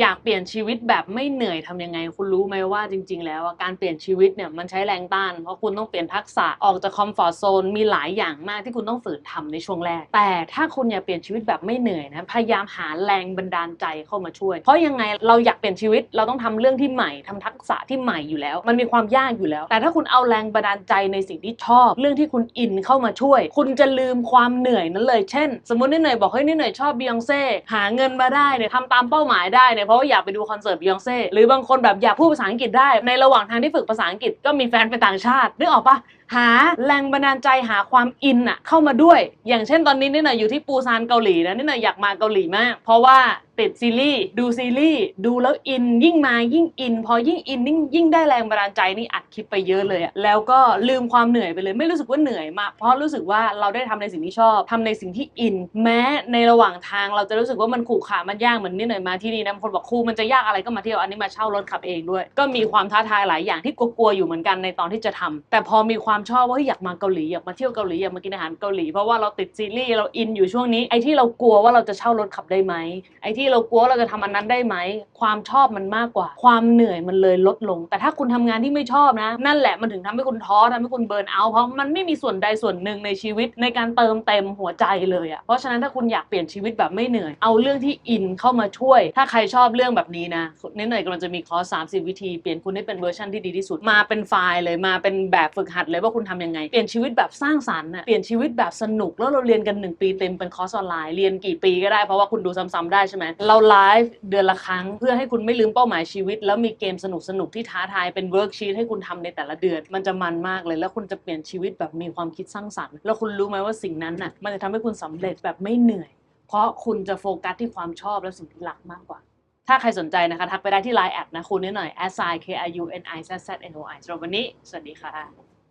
อยากเปลี่ยนชีวิตแบบไม่เหนื่อยทำยังไง คุณรู้ไหมว่าจริง ๆ แล้วการเปลี่ยนชีวิตเนี่ยมันใช้แรงต้าน เพราะคุณต้องเปลี่ยนทักษะออกจากคอมฟอร์ทโซนมีหลายอย่างมากที่คุณต้องฝืนทำในช่วงแรก แต่ถ้าคุณอยากเปลี่ยนชีวิตแบบไม่เหนื่อยนะพยายามหาแรงบันดาลใจเข้ามาช่วย เพราะยังไงเราอยากเปลี่ยนชีวิตเราต้องทำเรื่องที่ใหม่ทำทักษะที่ใหม่อยู่แล้ว มันมีความยากอยู่แล้ว แต่ถ้าคุณเอาแรงบันดาลใจในสิ่งที่ชอบ เรื่องที่คุณอินเข้ามาช่วย คุณจะลืมความเหนื่อยนั้นเลย เช่น สมมตินิดหนื่อยบอกเฮ้ยนิดหนื่อยชอบบียองเซ่หาเงินมาได้เนี่ยทำตามเป้าหมายได้เนี่ยเพราะว่าอยากไปดูคอนเสิร์ตบียองเซ่หรือบางคนแบบอยากพูดภาษาอังกฤษได้ในระหว่างทางที่ฝึกภาษาอังกฤษก็มีแฟนเป็นต่างชาตินึกออกปะ หาแรงบันดาลใจหาความอินอะเข้ามาด้วย อย่างเช่นตอนนี้นิดหน่อยอยู่ที่ปูซานเกาหลีนะนิดหน่อยอยากมาเกาหลีมาก เพราะว่าติดซีรีส์ดูซีรีส์ดูแล้วอินยิ่งมายิ่งอิน พอยิ่งอินยิ่งยิ่งได้แรงบันดาลใจนี่อัดคลิปไปเยอะเลยอะแล้วก็ลืมความเหนื่อยไปเลยไม่รู้สึกว่าเหนื่อยมากเพราะรู้สึกว่าเราได้ทำในสิ่งที่ชอบทำในสิ่งที่อิน แม้ในระหว่างทางเราจะรู้สึกว่ามันขู่ขามันยากเหมือนนิดหน่อยมาที่นี่นะบางคนบอกครูมันจะยากอะไรก็มาเที่ยวอันนี้มาเช่ารถขับเองด้วย ก็มีความท้าทายหลายอย่างที่กลัวๆอยู่เหมือนกันในตอนที่จะทำแต่พอมีความชอบว่าอยากมาเกาหลีอยากมาเที่ยวเกาหลีอยากมากินอาหารเกาหลีเพราะว่าเราติดซีรีส์เราอินอยู่ช่วงนี้ไอ้ที่เรากลัวว่าเราจะเช่ารถขับได้ไหมไอ้ที่เรากลัวเราจะทำอันนั้นได้ไหมความชอบมันมากกว่า ความเหนื่อยมันเลยลดลง แต่ถ้าคุณทำงานที่ไม่ชอบนะ นั่นแหละมันถึงทำให้คุณท้อทำให้คุณเบิร์นเอาเพราะมันไม่มีส่วนใดส่วนหนึ่งในชีวิตในการเติมเต็มหัวใจเลยอะ่ะเพราะฉะนั้นถ้าคุณอยากเปลี่ยนชีวิตแบบไม่เหนื่อยเอาเรื่องที่อินเข้ามาช่วย ถ้าใครชอบเรื่องแบบนี้นะนิดหน่อยกำลังจะมีคอร์ส30 วิธีเปลี่ยนคุณให้เป็นเวอร์ชันที่ดีที่สุดมาเป็นไฟล์เลยมาเป็นแบบฝึกหัดเลยว่าคุณทำยังไง เปลี่ยนชีวิตแบบสร้างสรรค์น่ะเปลี่ยนชีวิตแบบสนุก แล้วเราเรียนกัน 1 ปีเต็มเป็นคอร์สออนไลน์ เรียนกี่ปีก็ได้เพราะว่าคุณดูซ้ำๆได้ใช่ไหมเราไลฟ์เดือนละครั้ง เพื่อให้คุณไม่ลืมเป้าหมายชีวิต แล้วมีเกมสนุกๆที่ท้าทายเป็นเวิร์กชีตให้คุณทำในแต่ละเดือน มันจะมันมากเลย แล้วคุณจะเปลี่ยนชีวิตแบบมีความคิดสร้างสรรค์ แล้วคุณรู้ไหมว่าสิ่งนั้นน่ะมันจะทำให้คุณสำเร็จแบบไม่เหนื่อย เพราะคุณจะโฟกัสที่ความชอบและสิ่งที่รักมากกว่าถ้าใครสนใจนะคะ ทักไปได้ที่ Line แอดนะคุณนิดหน่อย s i k i u n i z z n o i สำหรับวันนี้ สวัสดีค่ะ